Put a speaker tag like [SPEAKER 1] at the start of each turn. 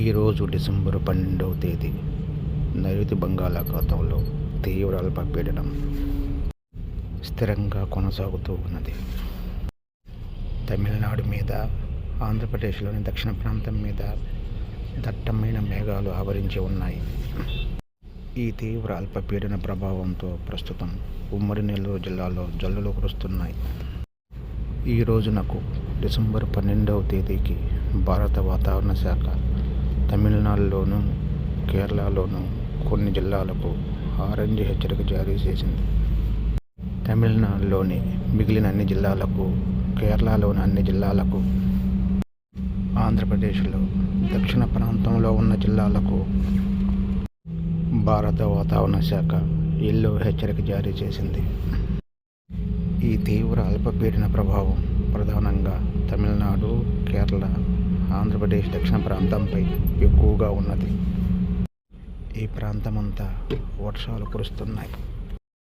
[SPEAKER 1] ఈరోజు డిసెంబర్ పన్నెండవ తేదీ నైరుతి బంగాళాఖాతంలో తీవ్ర అల్పపీడనం స్థిరంగా కొనసాగుతూ ఉన్నది. తమిళనాడు మీద ఆంధ్రప్రదేశ్లోని దక్షిణ ప్రాంతం మీద దట్టమైన మేఘాలు ఆవరించి ఉన్నాయి. ఈ తీవ్ర అల్పపీడన ప్రభావంతో ప్రస్తుతం ఉమ్మడి నెల్లూరు జిల్లాలో జల్లులు కురుస్తున్నాయి. ఈ రోజునకు డిసెంబర్ పన్నెండవ తేదీకి భారత వాతావరణ శాఖ తమిళనాడులోను కేరళలోను కొన్ని జిల్లాలకు ఆరెంజ్ హెచ్చరిక జారీ చేసింది. తమిళనాడులోని మిగిలిన అన్ని జిల్లాలకు కేరళలోని అన్ని జిల్లాలకు ఆంధ్రప్రదేశ్లో దక్షిణ ప్రాంతంలో ఉన్న జిల్లాలకు భారత వాతావరణ శాఖ ఎల్లో హెచ్చరిక జారీ చేసింది. ఈ తీవ్ర అల్పపీడన ప్రభావం ప్రధానంగా తమిళనాడు కేరళ ఆంధ్రప్రదేశ్ దక్షిణ ప్రాంతంపై ఎక్కువగా ఉన్నది. ఈ ప్రాంతమంతా వర్షాలు కురుస్తున్నాయి.